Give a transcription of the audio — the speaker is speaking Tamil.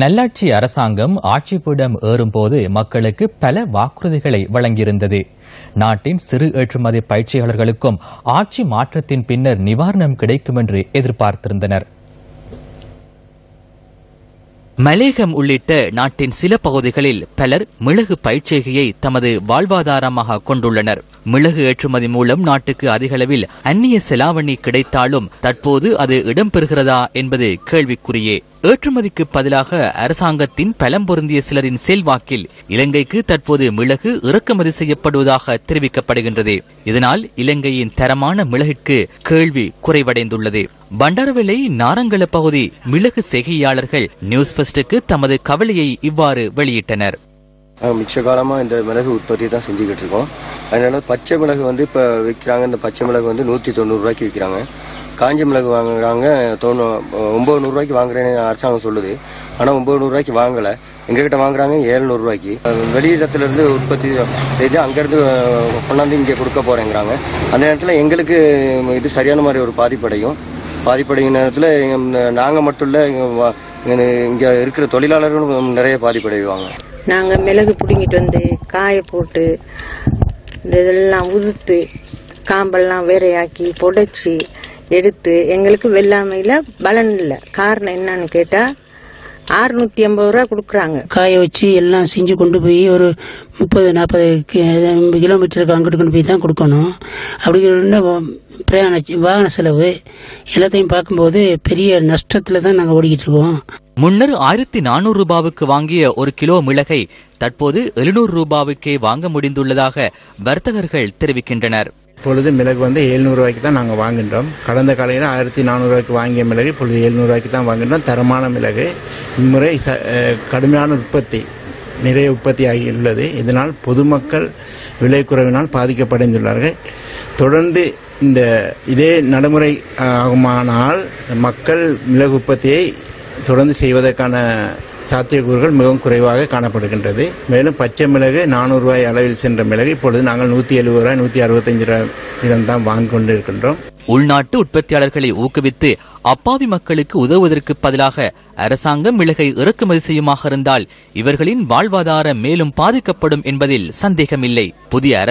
நல்லாட்சி அரசாங்கம் ஆட்சிப்பிடம் ஏறும்போது மக்களுக்கு பல வாக்குறுதிகளை வழங்கியிருந்தது. நாட்டின் சிறு ஏற்றுமதி பயிற்சியாளர்களுக்கும் ஆட்சி மாற்றத்தின் பின்னர் நிவாரணம் கிடைக்கும் என்று எதிர்பார்த்திருந்தனர். மலேகம் உள்ளிட்ட நாட்டின் சில பகுதிகளில் பலர் மிளகு பயிற்சிகையை தமது வாழ்வாதாரமாக கொண்டுள்ளனர். மிளகு ஏற்றுமதி மூலம் நாட்டுக்கு அதிகளவில் அந்நிய செலாவணி கிடைத்தாலும் தற்போது அது இடம்பெறுகிறதா என்பது கேள்விக்குரியே ஏற்றுமதிக்கு பதிலாக அரசாங்கத்தின் பலம் பொருந்திய சிலரின் செல்வாக்கில் இலங்கைக்கு தற்போது மிளகு இறக்குமதி செய்யப்படுவதாக தெரிவிக்கப்படுகின்றது. இதனால் இலங்கையின் தரமான மிளகிற்கு கேள்வி குறைவடைந்துள்ளது. பண்டாரவிலை நாரங்கல பகுதி மிளகு செய்கையாளர்கள் நியூஸ் பெஸ்டுக்கு தமது கவலையை இவ்வாறு வெளியிட்டனர். நாங்கள் மிச்ச காலமாக இந்த மிளகு உற்பத்தி தான் செஞ்சுக்கிட்டு இருக்கோம். அதனால பச்சை மிளகு வந்து இப்போ விற்கிறாங்க இந்த பச்சை மிளகு வந்து நூற்றி தொண்ணூறுரூவாய்க்கு விற்கிறாங்க காஞ்ச மிளகு வாங்குறாங்க தொண்ணூ ஒம்பது நூறுரூவாய்க்கு வாங்குறேன்னு அரசாங்கம் சொல்லுது. ஆனால் ஒம்பது நூறுரூவாய்க்கு வாங்கலை. எங்ககிட்ட வாங்குறாங்க ஏழ்நூறுரூவாய்க்கு வெளியிடத்துலேருந்து உற்பத்தி செய்து அங்கேருந்து கொண்டாந்து இங்கே கொடுக்க போகிறேங்கிறாங்க அந்த நேரத்தில் எங்களுக்கு இது சரியான மாதிரி ஒரு பாதிப்படையும். பாதிப்படையும் நேரத்தில் நாங்கள் மட்டும் இல்லை இங்கே இருக்கிற தொழிலாளர்களும் நிறைய பாதிப்படைவாங்க. நாங்கள் மிளகு பிடுங்கிட்டு வந்து காய போட்டு இந்த இதெல்லாம் உதுத்து காம்பெல்லாம் வேறையாக்கி புடைச்சி எடுத்து எங்களுக்கு வெள்ளாமையில பலன் இல்லை. காரணம் என்னன்னு கேட்டா அறுநூத்தி ஐம்பது ரூபா கொடுக்குறாங்க. காய வச்சு எல்லாம் செஞ்சு கொண்டு போய் ஒரு முப்பது நாற்பது கிலோமீட்டருக்கு அங்கிட்டு கொண்டு போய் தான் கொடுக்கணும். அப்படி பிரயாண வாகன செலவு எல்லாத்தையும் பார்க்கும்போது பெரிய நஷ்டத்துல தான் நாங்கள் ஓடிக்கிட்டு இருக்கோம். முன்னர் ஆயிரத்தி நானூறு ரூபாவுக்கு வாங்கிய ஒரு கிலோ மிளகை தற்போது எழுநூறு ரூபாவுக்கே வாங்க முடிந்துள்ளதாக வர்த்தகர்கள் தெரிவிக்கின்றனர். இப்பொழுது மிளகு வந்து எழுநூறு தான் நாங்கள் வாங்கின்றோம் கடந்த காலையில் ஆயிரத்தி நானூறுவாய்க்கு வாங்கிய மிளகு இப்பொழுது எழுநூறுபாய்க்கு தான் வாங்கின்றோம் தரமான மிளகு. இம்முறை ச கடுமையான உற்பத்தி நிறைய உற்பத்தி ஆகியுள்ளது. இதனால் பொதுமக்கள் விலை குறைவினால் பாதிக்கப்படைந்துள்ளார்கள். தொடர்ந்து இந்த இதே நடைமுறை ஆகுமானால் மக்கள் மிளகு உற்பத்தியை தொடர்ந்து செய்வதற்கான சாத்தியக்கூறுகள் மிகவும் குறைவாக காணப்படுகின்றது. மேலும் பச்சை மிளகு நானூறு ரூபாய் அளவில் சென்ற மிளகு இப்பொழுது நாங்கள் நூத்தி எழுபது ரூபாய் நூத்தி அறுபத்தஞ்சு ரூபாய் வீதம் தான் வாங்கிக் கொண்டிருக்கின்றோம் உள்நாட்டு உற்பத்தியாளர்களை ஊக்குவித்து அப்பாவி மக்களுக்கு உதவுவதற்கு பதிலாக அரசாங்கம் மிளகை இறக்குமதி செய்யுமாக இருந்தால் இவர்களின் வாழ்வாதாரம் மேலும் பாதிக்கப்படும் என்பதில் சந்தேகமில்லை. புதிய அரசு